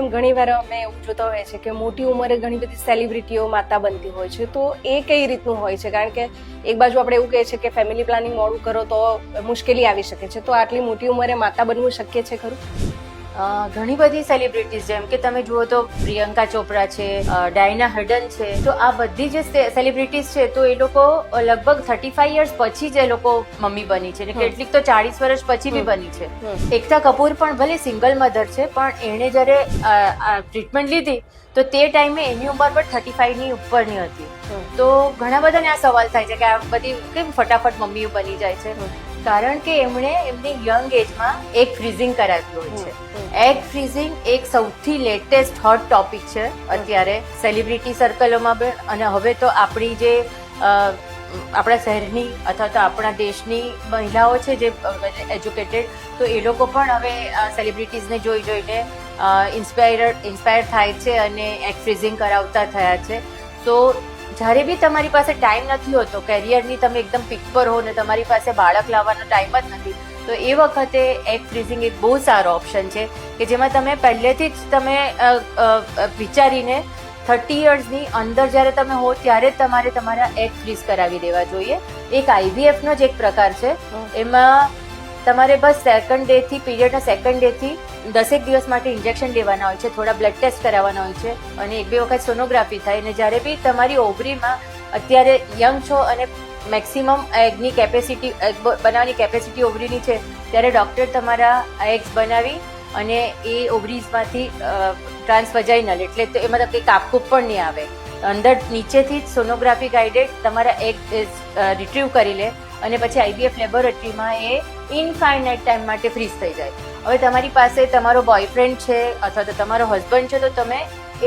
Ma'am ઘણી વાર અમે એવું જોતા હોઈએ છીએ કે મોટી ઉંમરે ઘણી બધી સેલિબ્રિટીઓ માતા બનતી હોય છે. તો એ કઈ રીતનું હોય છે? કારણ કે એક બાજુ આપણે એવું કહે છે કે ફેમિલી પ્લાનિંગ મોડું કરો તો મુશ્કેલી આવી શકે છે. તો આટલી મોટી ઉંમરે માતા બનવું શક્ય છે ખરું? ઘણી બધી સેલિબ્રિટીઝ જેમ કે તમે જુઓ તો પ્રિયંકા ચોપરા છે ડાયના હડન છે. તો આ બધી જે સેલિબ્રિટીઝ છે તો એ લોકો લગભગ થર્ટી ફાઈવ યર્સ પછી જ એ લોકો મમ્મી બની છે. કેટલીક તો ચાળીસ વર્ષ પછી બી બની છે. એકતા કપૂર પણ ભલે સિંગલ મધર છે પણ એણે જ્યારે ટ્રીટમેન્ટ લીધી તો તે ટાઈમે એની ઉંમર પણ થર્ટી ફાઈવની ઉપરની હતી. તો ઘણા બધાને આ સવાલ થાય છે કે આ બધી કેમ ફટાફટ મમ્મીઓ બની જાય છે. કારણ કે એમણે એમની યંગ એજમાં એક ફ્રીઝિંગ કરાવ્યું હોય છે. એગ ફ્રીઝિંગ એક સૌથી લેટેસ્ટ હોટ ટોપિક છે અત્યારે સેલિબ્રિટી સર્કલોમાં પણ. અને હવે તો આપણી જે આપણા શહેરની અથવા તો આપણા દેશની મહિલાઓ છે જે એજ્યુકેટેડ તો એ લોકો પણ હવે સેલિબ્રિટીઝને જોઈ જોઈને ઇન્સ્પાયર ઇન્સ્પાયર થાય છે અને એગ ફ્રીઝિંગ કરાવતા થયા છે. તો જ્યારે બી તમારી પાસે ટાઈમ નથી હોતો કેરિયરની તમે એકદમ પીક પર હો ને તમારી પાસે બાળક લાવવાનો ટાઈમ જ નથી તો એ વખતે એગ ફ્રીઝિંગ એક બહુ સારો ઓપ્શન છે કે જેમાં તમે પહેલેથી જ તમે વિચારીને થર્ટી યર્સની અંદર જ્યારે તમે હો ત્યારે જ તમારે તમારા એગ ફ્રીઝ કરાવી દેવા જોઈએ. એક આઈવીએફનો જ એક પ્રકાર છે. એમાં તમારે બસ સેકન્ડ ડે થી પીરિયડના સેકન્ડ ડે થી દસેક દિવસ માટે ઇન્જેક્શન લેવાના હોય છે, થોડા બ્લડ ટેસ્ટ કરાવવાના હોય છે અને એક બે વખત સોનોગ્રાફી થાય અને જ્યારે બી તમારી ઓવરીમાં અત્યારે યંગ છો અને મેક્સિમમ એગની કેપેસિટી એગ બનાવવાની કેપેસિટી ઓવરીની છે, ત્યારે ડૉક્ટર તમારા એગ્સ બનાવી અને એ ઓવરીઝમાંથી ટ્રાન્સવજાઇનલ એટલે તો એમાં કંઈ કાપકૂપ પણ નહીં આવે. અંદર નીચેથી જ સોનોગ્રાફી ગાઈડેડ તમારા એગ રિટ્રીવ કરી લે. અને પછી આઈબીએફ લેબોરેટરીમાં એ ઇનફાઇનાઇટ ટાઈમ માટે ફ્રીઝ થઈ જાય. હવે તમારી પાસે તમારો બોયફ્રેન્ડ છે અથવા તો તમારો હસબન્ડ છે, તો તમે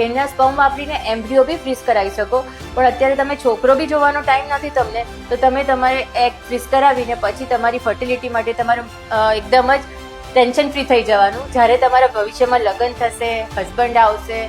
એના સ્પમ વાપરીને એમ્બ્રિયો બી ફ્રીઝ કરાવી શકો. પણ અત્યારે તમે છોકરો બી જોવાનો ટાઈમ નથી તમને, તો તમે તમારે એગ ફ્રીઝ કરાવીને પછી તમારી ફર્ટિલિટી માટે તમારું એકદમ જ ટેન્શન ફ્રી થઈ જવાનું. જ્યારે તમારા ભવિષ્યમાં લગ્ન થશે હસબન્ડ આવશે,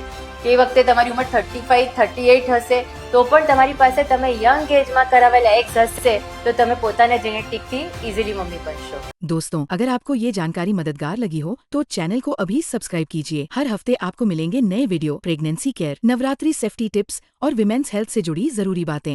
એ વખતે તમારી ઉંમર થર્ટી ફાઈવ થર્ટી એઇટ હશે તો પણ તમારી પાસે તમે યંગ એજમાં કરાવેલા એગ્સ હશે તો તમે પોતાના જેનેટિકથી ઇઝીલી મમ્મી બનશો दोस्तों अगर आपको ये जानकारी मददगार लगी हो तो चैनल को अभी सब्सक्राइब कीजिए हर हफ्ते आपको मिलेंगे नए video pregnancy care Navratri safety tips और विमेंस हेल्थ से जुड़ी जरूरी बातें